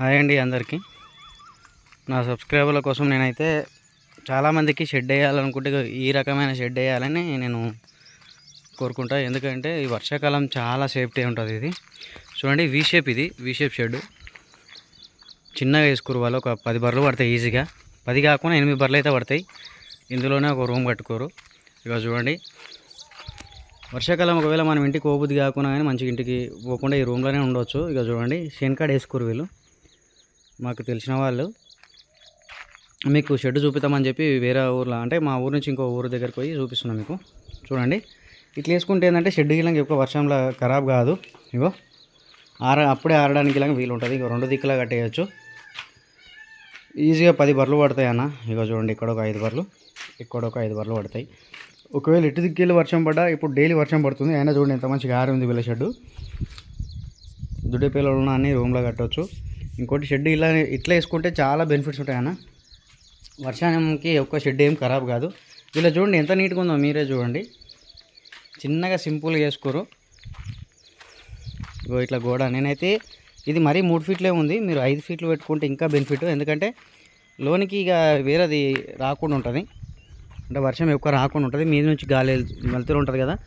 Hi అండి అందరికీ. నా సబ్స్క్రైబర్ల కోసం నేనైతే చాలామందికి షెడ్ వేయాలనుకుంటే ఈ రకమైన షెడ్ వేయాలని నేను కోరుకుంటా. ఎందుకంటే ఈ వర్షాకాలం చాలా సేఫ్టీ ఉంటుంది ఇది. చూడండి వీ షేప్ ఇది. V shape shed. చిన్నగా వేసుకోరు వాళ్ళు ఒక పది బర్రెలు పడతాయి ఈజీగా. పది కాకుండా ఎనిమిది బర్రెలు అయితే పడతాయి. ఇందులోనే ఒక రూమ్ కట్టుకోరు. ఇక చూడండి. వర్షాకాలం ఒకవేళ మనం ఇంటికి పోబుద్ది కాకుండా కానీ మంచిగా ఇంటికి పోకుండా ఈ రూమ్లోనే ఉండవచ్చు ఇక చూడండి షెన్కాడ్ వేసుకోరు వీళ్ళు. మాకు తెలిసిన వాళ్ళు. మీకు షెడ్ చూపిస్తామని చెప్పి వేరే ఊర్లో అంటే మా ఊరు నుంచి ఇంకో ఊరు దగ్గరికి పోయి చూపిస్తున్నాం మీకు. చూడండి. ఇట్లా వేసుకుంటే ఏంటంటే షెడ్ గిలంగా ఎక్కువ వర్షంలో ఖరాబ్ కాదు. ఇగో ఆర అప్పుడే ఆరడానికి ఇలాగ వీలు ఉంటుంది. ఇక రెండు దిక్కులా కట్టేయచ్చు. ఈజీగా పది బర్లు పడతాయి అన్న. ఇగో చూడండి ఇక్కడ ఒక ఐదు బర్రెలు ఇక్కడ ఒక ఐదు బర్రెలు పడతాయి. ఒకవేళ ఇటు దిక్కులు వర్షం పడ్డా ఇప్పుడు డైలీ వర్షం పడుతుంది. అయినా చూడండి ఎంత మంచిగా ఆరి ఉంది వీళ్ళ షెడ్ దుడ్డే పిల్లలు ఉన్న అన్ని రూమ్లో కట్టవచ్చు ఇంకోటి షెడ్ ఇలా ఇట్లా వేసుకుంటే చాలా బెనిఫిట్స్ ఉంటాయి అన్న. వర్షానికి ఒక్క షెడ్ ఏం ఖరాబ్ కాదు. ఇలా చూడండి ఎంత నీట్గా ఉందో మీరే చూడండి. చిన్నగా సింపుల్గా వేసుకోరు. ఇగో ఇట్లా గోడ. నేనైతే ఇది మరీ మూడు ఫీట్లే ఉంది. మీరు ఐదు ఫీట్లు పెట్టుకుంటే ఇంకా బెనిఫిట్. ఎందుకంటే లోనికి ఇక వేరేది రాకుండా ఉంటుంది. అంటే వర్షం ఎక్కువ రాకుండా ఉంటుంది. మీద నుంచి గాలి వెళ్తూ ఉంటుంది కదా.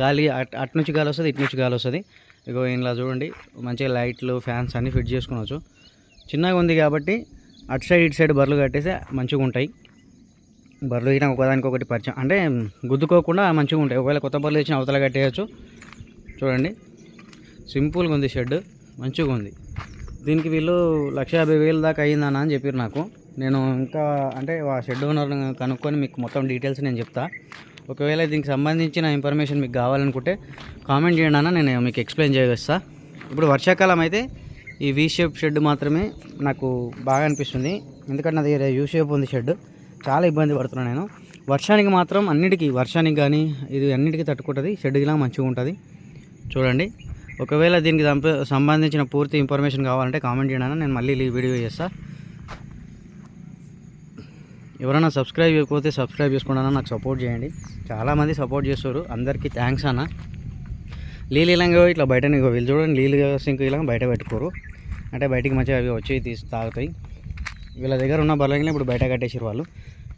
గాలి అట్ అటు నుంచి గాలి వస్తుంది ఇటు నుంచి గాలి వస్తుంది. ఇగో ఇలా చూడండి మంచిగా లైట్లు ఫ్యాన్స్ అన్నీ ఫిట్ చేసుకోవచ్చు చిన్నగా ఉంది కాబట్టి అటు సైడ్ ఇటు సైడ్ బర్రెలు కట్టేస్తే మంచిగా ఉంటాయి. బర్రెలు ఇచ్చినా ఒకదానికి ఒకటి పరిచయం. అంటే గుద్దుకోకుండా మంచిగా ఉంటాయి. ఒకవేళ కొత్త బర్రెలు ఇచ్చిన అవతల కట్టేయచ్చు. చూడండి సింపుల్గా ఉంది షెడ్ మంచిగా ఉంది. దీనికి వీళ్ళు లక్ష యాభై వేలు దాకా అయ్యిందన్న అని చెప్పారు నాకు. నేను ఇంకా అంటే ఆ షెడ్ ఓనర్ కనుక్కొని మీకు మొత్తం డీటెయిల్స్ నేను చెప్తా. ఒకవేళ దీనికి సంబంధించిన ఇన్ఫర్మేషన్ మీకు కావాలనుకుంటే కామెంట్ చేయండి అన్న నేను మీకు ఎక్స్ప్లెయిన్ చేయగస్తా ఇప్పుడు వర్షాకాలం అయితే ఈ వీ షేప్ షెడ్ మాత్రమే నాకు బాగా అనిపిస్తుంది. ఎందుకంటే నా దగ్గర యూ షేప్ ఉంది షెడ్ చాలా ఇబ్బంది పడుతున్నాను నేను. వర్షానికి మాత్రం అన్నిటికీ వర్షానికి కానీ ఇది అన్నిటికీ తట్టుకుంటుంది. షెడ్ ఇలా మంచిగా ఉంటుంది. చూడండి. ఒకవేళ దీనికి సంబంధించిన పూర్తి ఇన్ఫర్మేషన్ కావాలంటే కామెంట్ చేయడానికి నేను మళ్ళీ వీడియో చేస్తా. ఎవరైనా సబ్స్క్రైబ్ చేయకపోతే సబ్స్క్రైబ్ చేసుకోండి అన్న నాకు సపోర్ట్ చేయండి. చాలామంది సపోర్ట్ చేస్తారు. అందరికీ థ్యాంక్స్ అన్న. నీళ్ళు ఇలాగ ఇట్లా బయట వీళ్ళు చూడండి నీళ్ళు సింక్ ఇలా బయట పెట్టుకోరు. అంటే బయటికి మంచిగా అవి వచ్చి తీసి తాగుతాయి. వీళ్ళ దగ్గర ఉన్న బలంగా ఇప్పుడు బయట కట్టేసారు వాళ్ళు.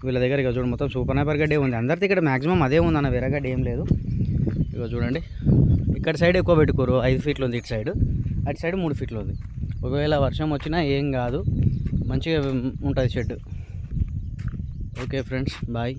వీళ్ళ దగ్గర ఇక చూడండి మొత్తం సూపర్ నైపర్ గడ్డే ఉంది. అందరిది ఇక్కడ మ్యాక్సిమం అదే ఉంది అన్న వేరే గడ్డ ఏం లేదు. ఇక చూడండి. ఇక్కడ సైడ్ ఎక్కువ పెట్టుకోరు. ఐదు ఫీట్లు ఉంది ఇటు సైడ్. అటు సైడ్ మూడు ఫీట్లు ఉంది. ఒకవేళ వర్షం వచ్చినా ఏం కాదు. మంచిగా ఉంటుంది షెడ్. Okay friends bye